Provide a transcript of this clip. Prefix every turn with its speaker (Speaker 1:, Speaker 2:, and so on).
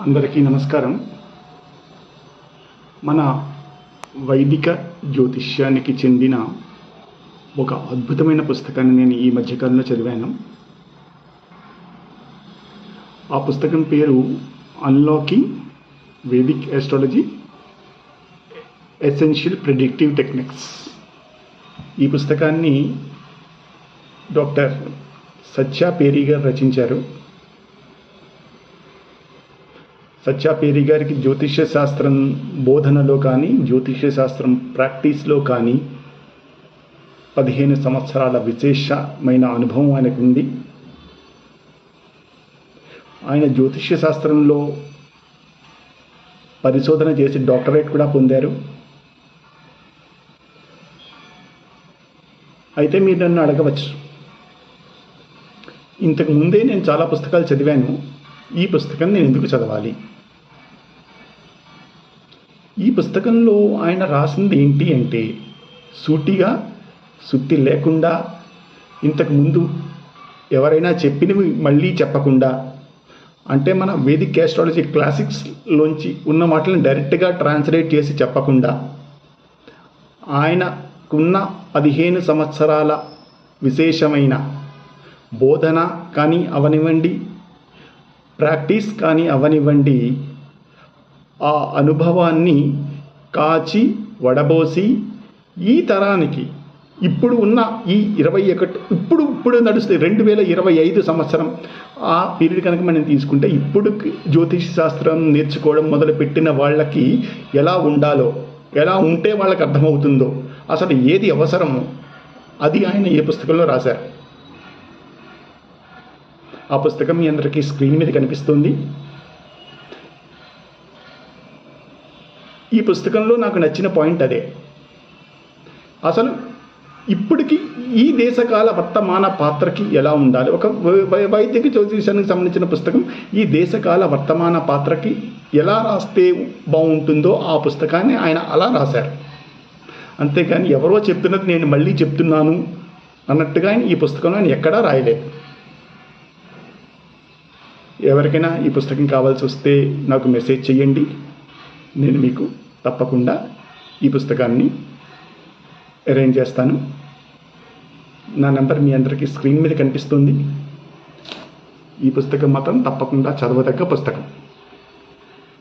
Speaker 1: అందరికీ నమస్కారం. మన వైదిక జ్యోతిష్యానికి చెందిన ఒక అద్భుతమైన పుస్తకాన్ని నేను ఈ మధ్యకాలంలో చదివాను. ఆ పుస్తకం పేరు unlocking vedic astrology essential predictive techniques ఈ పుస్తకాన్ని డాక్టర్ సత్యా పేరి గారు రచించారు. సత్యాపేరి గారికి జ్యోతిష్య శాస్త్రం బోధనలో కానీ జ్యోతిష్య శాస్త్రం ప్రాక్టీస్లో కానీ పదిహేను సంవత్సరాల విశేషమైన అనుభవం ఆయనకు ఉంది ఆయన జ్యోతిష్య శాస్త్రంలో పరిశోధన చేసి డాక్టరేట్ కూడా పొందారు. అయితే మీరు నన్ను అడగవచ్చు. ఇంతకు ముందే నేను చాలా పుస్తకాలు చదివాను. ఈ పుస్తకం నేను ఎందుకు చదవాలి? ఈ పుస్తకంలో ఆయన రాసింది ఏంటి అంటే సూటిగా సుత్తి లేకుండా ఇంతకుముందు ఎవరైనా చెప్పినవి మళ్ళీ చెప్పకుండా. అంటే మన వేదిక్ ఆస్ట్రాలజీ క్లాసిక్స్లోంచి ఉన్న వాటిని డైరెక్ట్గా ట్రాన్స్లేట్ చేసి చెప్పకుండా. ఆయనకున్న పదిహేను సంవత్సరాల విశేషమైన బోధన కానీ అవనివ్వండి ప్రాక్టీస్ కానీ అవనివ్వండి ఆ అనుభవాన్ని కాచి వడబోసి ఈ తరానికి ఇప్పుడు ఉన్న ఈ ఇరవై ఒకటి ఇప్పుడు ఇప్పుడు నడుస్తే రెండు వేల ఇరవై ఐదు సంవత్సరం ఆ పీరియడ్ కనుక మనం తీసుకుంటే ఇప్పుడు జ్యోతిష్ శాస్త్రం నేర్చుకోవడం మొదలుపెట్టిన వాళ్ళకి ఎలా ఉండాలో ఎలా ఉంటే వాళ్ళకి అర్థమవుతుందో అసలు ఏది అవసరమో అది ఆయన ఏ పుస్తకంలో రాశారు. ఆ పుస్తకం మీ అందరికీ స్క్రీన్ మీద కనిపిస్తుంది. ఈ పుస్తకంలో నాకు నచ్చిన పాయింట్ అదే. అసలు ఇప్పటికీ ఈ దేశకాల వర్తమాన పాత్రకి ఎలా ఉండాలి? ఒక వై- వై- వైద్యక జ్యోతిషానికి సంబంధించిన పుస్తకం ఈ దేశకాల వర్తమాన పాత్రకి ఎలా రాస్తే బాగుంటుందో ఆ పుస్తకాన్ని ఆయన అలా రాశారు. అంతేకాని ఎవరో చెప్తున్నది నేను మళ్ళీ చెప్తున్నాను అన్నట్టుగా ఆయన ఈ పుస్తకంలో ఆయన ఎక్కడా రాయలేదు. ఎవరికైనా ఈ పుస్తకం కావాల్సి వస్తే నాకు మెసేజ్ చేయండి. నేను మీకు తప్పకుండా ఈ పుస్తకాన్ని అరేంజ్ చేస్తాను. నా నెంబర్ మీ అందరికీ స్క్రీన్ మీద కనిపిస్తుంది. ఈ పుస్తకం మాత్రం తప్పకుండా చదవదగ్గ పుస్తకం.